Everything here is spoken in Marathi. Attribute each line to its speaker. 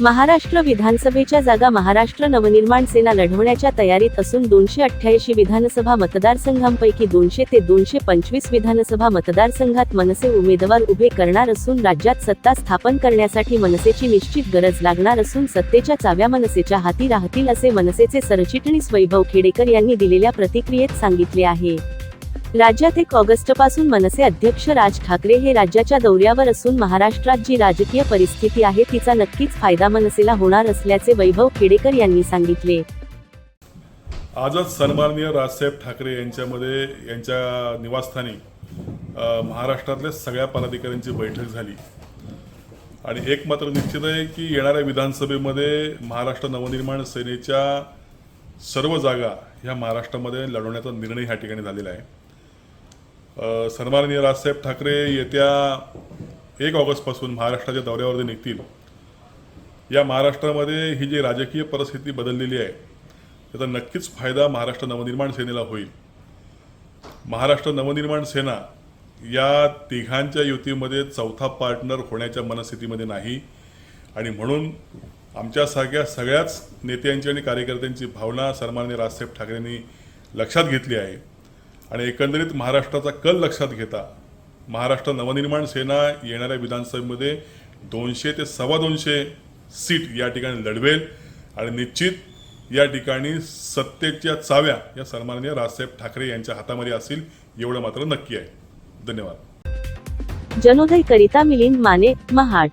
Speaker 1: महाराष्ट्र विधानसभेच्या जागा महाराष्ट्र नवनिर्माण सेना लढवण्याच्या तयारीत असून दोनशे अठ्ठ्याऐंशी विधानसभा मतदारसंघांपैकी दोनशे ते दोनशे पंचवीस विधानसभा मतदारसंघात मनसे उमेदवार उभे करणार असून राज्यात सत्ता स्थापन करण्यासाठी मनसेची निश्चित गरज लागणार असून सत्तेच्या चाव्या मनसेच्या हाती राहतील असे मनसेचे सरचिटणीस वैभव खेडेकर यांनी दिलेल्या प्रतिक्रियेत सांगितले आहे. राज्यात एक ऑगस्टपासून मनसे अध्यक्ष राज ठाकरे हे राज्याच्या दौऱ्यावर असून महाराष्ट्रात जी राजकीय परिस्थिती आहे तिचा नक्कीच फायदा मनसेला होणार असल्याचे वैभव खेडेकर यांनी सांगितले.
Speaker 2: आजच सन्माननीय राजसाहेब ठाकरे यांच्यामध्ये यांच्या निवासस्थानी महाराष्ट्रातल्या सगळ्या पदाधिकाऱ्यांची बैठक झाली. आणि एक मात्र निश्चित आहे की येणाऱ्या विधानसभेमध्ये महाराष्ट्र नवनिर्माण सेनेच्या सर्व जागा ह्या महाराष्ट्रामध्ये लढवण्याचा निर्णय ह्या ठिकाणी झालेला आहे. सन्माननीय राजसाहेब ठाकरे येत्या एक ऑगस्टपासून महाराष्ट्राच्या दौऱ्यावरती निघतील. या महाराष्ट्रामध्ये ही जी राजकीय परिस्थिती बदललेली आहे त्याचा नक्कीच फायदा महाराष्ट्र नवनिर्माण सेनेला होईल. महाराष्ट्र नवनिर्माण सेना या तिघांच्या युतीमध्ये चौथा पार्टनर होण्याच्या मनस्थितीमध्ये नाही आणि म्हणून आमच्यासारख्या सगळ्याच नेत्यांची आणि कार्यकर्त्यांची भावना सन्माननीय राजसाहेब ठाकरेंनी लक्षात घेतली आहे. आणि एकंदरीत महाराष्ट्राचा कल लक्षात घेता महाराष्ट्र नवनिर्माण सेना येणाऱ्या विधानसभेमध्ये दोनशे ते सव्वा दोनशे सीट या ठिकाणी लढवेल आणि निश्चित या ठिकाणी सत्तेच्या चाव्या या सन्माननीय राजसाहेब ठाकरे यांच्या हातामध्ये असतील एवढं मात्र नक्की आहे. धन्यवाद.
Speaker 1: जनोदय करिता मिलिंद माने महाड.